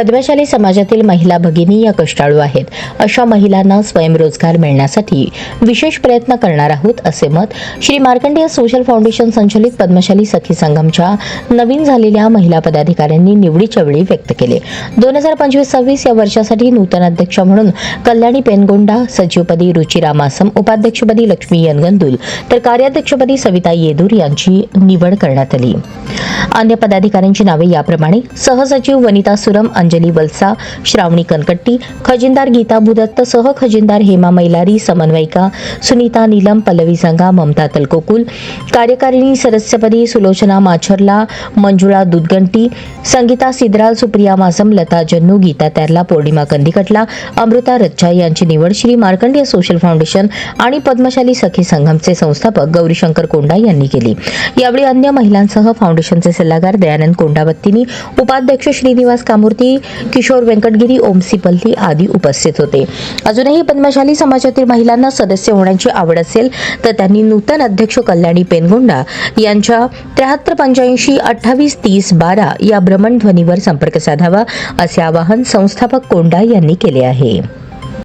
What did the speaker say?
पद्मशाली समाजातील महिला भगिनी या कष्टाळू आहेत. अशा महिलांना स्वयंरोजगार मिळण्यासाठी विशेष प्रयत्न करणार आहोत असे मत श्री मार्कंडेय सोशल फाउंडेशन संचलित पद्मशाली सखी संगमच्या नवीन झालेल्या महिला पदाधिकाऱ्यांनी निवडीच्या वेळी व्यक्त केले. दोन हजार पंचवीस सव्वीस या वर्षासाठी नूतन अध्यक्ष म्हणून कल्याणी पेनगोंडा सचिवपदी रुचिरा मासम उपाध्यक्षपदी लक्ष्मी यनगंदुल तर कार्याध्यक्षपदी सविता येदूर यांची निवड करण्यात आली. अन्य पदाधिकाऱ्यांची नावे याप्रमाणे सहसचिव वनिता सुरम अंजली वलसा श्रावणी कनकट्टी खजिनदार गीता भुदत्त सह खजिनदार हेमा मैलारी समन्वयिका सुनीता नीलम पल्लवी संघा ममता तलकोकुल कार्यकारिणी सदस्यपदी सुलोचना माछरला मंजुळा दुधगंटी संगीता सिद्राल सुप्रिया मासम लता जन्नू गीता त्यारला पौर्णिमा कंदिकटला अमृता रच्छा यांची निवड श्री मार्कंडेय सोशल फाउंडेशन आणि पद्मशाली सखी संघमचे संस्थापक गौरीशंकर कोंडा यांनी केली. यावेळी अन्य महिलांसह फाउंडेशनचे सल्लागार दयानंद कोंडाबत्तीनी उपाध्यक्ष श्रीनिवास कामूर्ती किशोर व्यंकटगिरी ओमसी पल्ली आदी उपस्थित होते. अजूनही पद्मशाली समाजातील महिलांना सदस्य होण्याची आवड असेल तर त्यांनी नूतन अध्यक्ष कल्याणी पेनगोंडा यांच्या त्र्याहत्तर पंच्याऐंशी अठ्ठावीस तीस बारा या भ्रमणध्वनीवर संपर्क साधावा असे आवाहन संस्थापक कोंडा यांनी केले आहे.